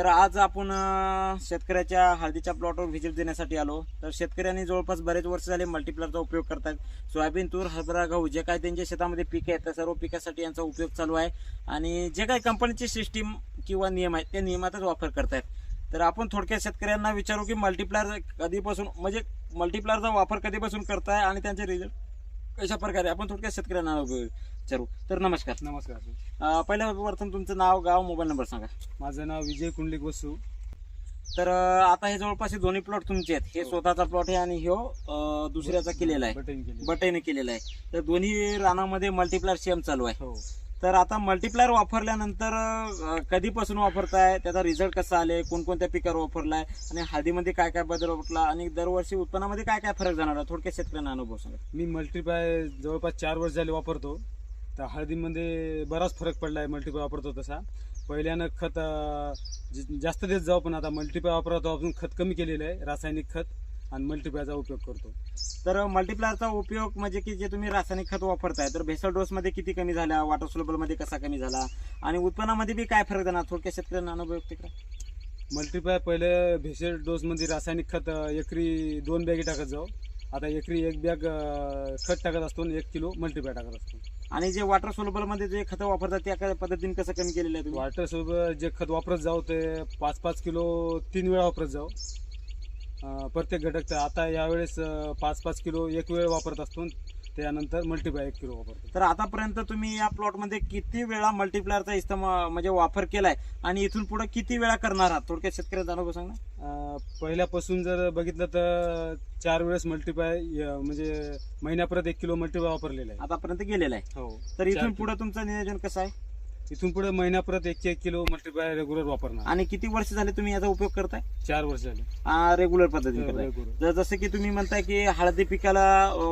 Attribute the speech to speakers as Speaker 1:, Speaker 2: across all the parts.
Speaker 1: तर आज आपण शेतकऱ्याच्या हळदीच्या प्लॉटवर व्हिजिट देण्यासाठी आलो. तर शेतकऱ्यांनी जवळपास बरेच वर्ष झाले मल्टीप्लरचा उपयोग करतात सोयाबीन तूर हरभरा गहू जे काही त्यांच्या शेतामध्ये पीक आहेत त्या सर्व पिकासाठी यांचा उपयोग चालू आहे. आणि जे काही कंपनीची सिस्टीम किंवा नियम आहेत त्या नियमातच वापर करतायत. तर आपण थोडक्यात शेतकऱ्यांना विचारू की मल्टीप्लायर कधीपासून म्हणजे मल्टीप्लायरचा वापर कधीपासून करताय आणि त्यांचे रिझल्ट कशा प्रकारे आपण थोडक्यात शेतकऱ्यांना विचारू. तर नमस्कार.
Speaker 2: नमस्कार सर.
Speaker 1: अं, पहिल्या प्रथम तुमचं नाव गाव मोबाईल नंबर सांगा.
Speaker 2: माझं नाव विजय कुंडलिक बसू
Speaker 1: तर अं, आता हे जवळपास हे दोन्ही प्लॉट तुमचे आहेत. हे
Speaker 2: हो.
Speaker 1: स्वतःचा प्लॉट आहे आणि ह्यो अं, दुसऱ्याचा केलेला आहे.
Speaker 2: बटन केले
Speaker 1: बटेने केलेला आहे. तर दोन्ही रानामध्ये मल्टीप्लायर सेम चालू आहे.
Speaker 2: हो.
Speaker 1: तर आता मल्टीप्लायर वापरल्यानंतर कधीपासून वापरताय? त्याचा रिझल्ट कसा आले? कोणकोणत्या पिकावर वापरलाय? आणि हळदीमध्ये काय काय बदल वाटला आणि दरवर्षी उत्पन्नामध्ये काय काय फरक जाणार आहे? थोडक्यात शेतकऱ्यांना अनुभव सांगा.
Speaker 2: मी मल्टीप्लाय जवळपास चार वर्ष झाले वापरतो. तर हळदीमध्ये बराच फरक पडला आहे मल्टीप्लाय वापरतो तसा. पहिल्यानं खत जास्त देत जाऊ पण आता मल्टीप्लाय वापरतो आपण खत कमी केलेलं आहे रासायनिक खत. आणि मल्टीप्लायचा उपयोग करतो.
Speaker 1: तर मल्टीप्लायरचा उपयोग म्हणजे की जे तुम्ही रासायनिक खत वापरताय तर भेसळ डोस मध्ये किती कमी झाला वॉटर सोलबलमध्ये कसा कमी झाला आणि उत्पन्नामध्ये बी काय फरक जाणार? थोडक्यात शेतकऱ्यांना अनुभव व्यक्त करा
Speaker 2: मल्टीप्लाय पहिले भेसेड डोसमध्ये रासायनिक खत एकरी दोन बॅगी टाकत जाऊ. आता एकरी एक बॅग खत टाकत असतो आणि एक किलो मल्टीप्लाय टाकत असतो.
Speaker 1: आणि जे वॉटर सोलबलमध्ये जे खत वापरतात त्या पद्धतीने कसं कमी केलेलं आहे तुम्ही?
Speaker 2: वॉटर सोबत जे खत वापरत जाऊ ते पाच पाच किलो तीन वेळा वापरत जाऊ. प्रत्येक घटक आता यावेळेस पाच पाच किलो एक वेळ वापरत असतो त्यानंतर मल्टीप्लाय एक किलो वापरतो.
Speaker 1: तर आतापर्यंत तुम्ही या प्लॉटमध्ये किती वेळा मल्टीप्लायरचा इस्तेमाल म्हणजे वापर केलाय आणि इथून पुढे किती वेळा करणार आहात? थोडक्यात शेतकऱ्यांचा अनुभव सांगा
Speaker 2: पहिल्यापासून जर बघितलं तर चार वेळेस मल्टीप्लाय म्हणजे महिन्यापर्यंत एक किलो मल्टीप्लाय वापरलेला आहे.
Speaker 1: आतापर्यंत गेलेला आहे.
Speaker 2: हो.
Speaker 1: तर इथून पुढे तुमचं नियोजन कसं आहे?
Speaker 2: इथून पुढे महिन्यापर्यंत एक एक किलो मल्टीप्लाय रेग्युलर वापरणार.
Speaker 1: आणि किती वर्ष झाले तुम्ही याचा उपयोग करताय?
Speaker 2: चार वर्ष झाले.
Speaker 1: रेग्युलर पद्धतीने करताय.
Speaker 2: रेग्युलर
Speaker 1: तर जसं की तुम्ही म्हणताय की हळदी पिकाला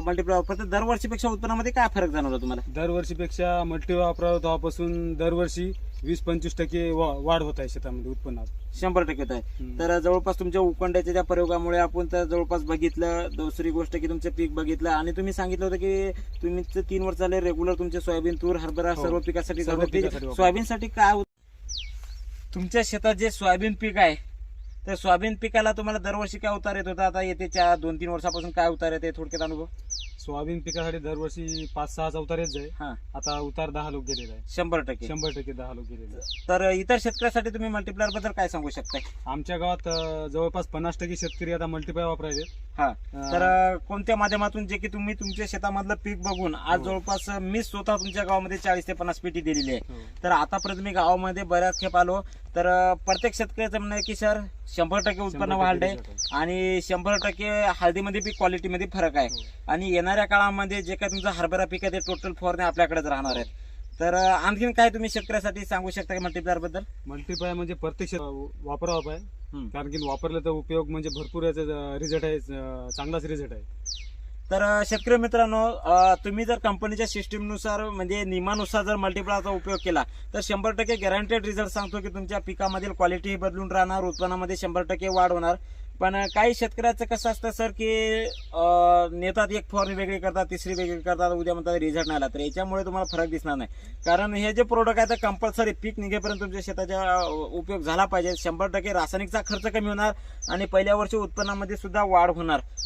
Speaker 1: मल्टीप्लाय वापरतात दरवर्षीपेक्षा उत्पन्नामध्ये काय फरक जाणवला तुम्हाला?
Speaker 2: दरवर्षीपेक्षा मल्टी वापरावं तेव्हापासून दरवर्षी वीस पंचवीस टक्के वा- वाढ होत आहे शेतामध्ये उत्पन्नात
Speaker 1: शंभर टक्के होत आहे
Speaker 2: हम्म.
Speaker 1: तर जवळपास तुमच्या उकंड्याच्या त्या प्रयोगामुळे आपण तर जवळपास बघितलं दुसरी गोष्ट की तुमचं पीक बघितलं आणि तुम्ही सांगितलं होतं की तुम्ही ते तीन वर्ष झाले रेग्युलर तुमचे सोयाबीन तूर हरभरा
Speaker 2: हो.
Speaker 1: सर्व पिकासाठी
Speaker 2: सर्व
Speaker 1: करता. ते
Speaker 2: पिकासाठी वापरतो.
Speaker 1: सोयाबीनसाठी काय होत- तुमच्या शेतात जे सोयाबीन पीक आहे तर सोयाबीन पिकाला तुम्हाला दरवर्षी काय उतार येत होता? आता येते चार दोन तीन वर्षापासून काय उतार येते थोडक्यात अनुभव?
Speaker 2: सोयाबीन पिकासाठी दरवर्षी पाच सहा उतार येत जाईल.
Speaker 1: हा.
Speaker 2: आता उतार दहा लोक गेलेला आहे
Speaker 1: शंभर टक्के.
Speaker 2: शंभर टक्के दहा लोक गेलेले आहे.
Speaker 1: तर इतर शेतकऱ्यासाठी तुम्ही मल्टीप्लायरबद्दल काय सांगू शकताय?
Speaker 2: आमच्या गावात अं, जवळपास पन्नास टक्के शेतकरी आता मल्टीप्लाय वापरायचे
Speaker 1: हा.
Speaker 2: अं,
Speaker 1: तर अ, कोणत्या माध्यमातून जे की तुम्ही तुमच्या शेतामधलं पीक बघून आज
Speaker 2: हो.
Speaker 1: जवळपास मी स्वतः तुमच्या गावामध्ये चाळीस ते पन्नास पेटी दिलेली आहे.
Speaker 2: हो.
Speaker 1: तर आतापर्यंत मी गावामध्ये बऱ्याच खेप आलो. तर प्रत्येक शेतकऱ्याचं म्हणणं आहे की सर शंभर टक्के उत्पन्न
Speaker 2: result आहे.
Speaker 1: आणि शंभर टक्के हळदीमध्ये बी क्वालिटीमध्ये फरक आहे
Speaker 2: हो.
Speaker 1: आणि येणाऱ्या काळामध्ये जे काय तुमचा हरभरा पीक आहे ते टोटल फॉरने आपल्याकडेच राहणार आहेत तर आणखीन काय तुम्ही शेतकऱ्यासाठी सांगू शकता की मल्टीप्लायरबद्दल
Speaker 2: मल्टीप्लाय म्हणजे प्रत्येक शेत वापरावं पाहिजे. कारण की वापरलं तर उपयोग म्हणजे भरपूर याचा रिझल्ट आहे चांगलाच रिझल्ट आहे
Speaker 1: तर शेतकरी मित्रांनो तुम्ही जर कंपनीच्या सिस्टीमनुसार म्हणजे नियमानुसार जर मल्टिप्लाचा उपयोग केला तर शंभर टक्के गॅरंटेड रिझल्ट सांगतो की तुमच्या पिकामधील क्वालिटीही बदलून राहणार उत्पन्नामध्ये शंभर टक्के वाढ होणार. पण काही शेतकऱ्याचं कसं असतं सर की नेतात एक फवारणी वेगळी करतात तिसरी वेगळी करतात उद्या म्हणतात रिझल्ट नाही आला. तर याच्यामुळे तुम्हाला फरक दिसणार नाही. कारण हे जे प्रोडक्ट आहे ते कंपल्सरी पीक निघेपर्यंत तुमच्या शेताचा उपयोग झाला पाहिजे. शंभर टक्के रासायनिकचा खर्च कमी होणार आणि पहिल्या वर्षी उत्पन्नामध्ये सुद्धा वाढ होणार.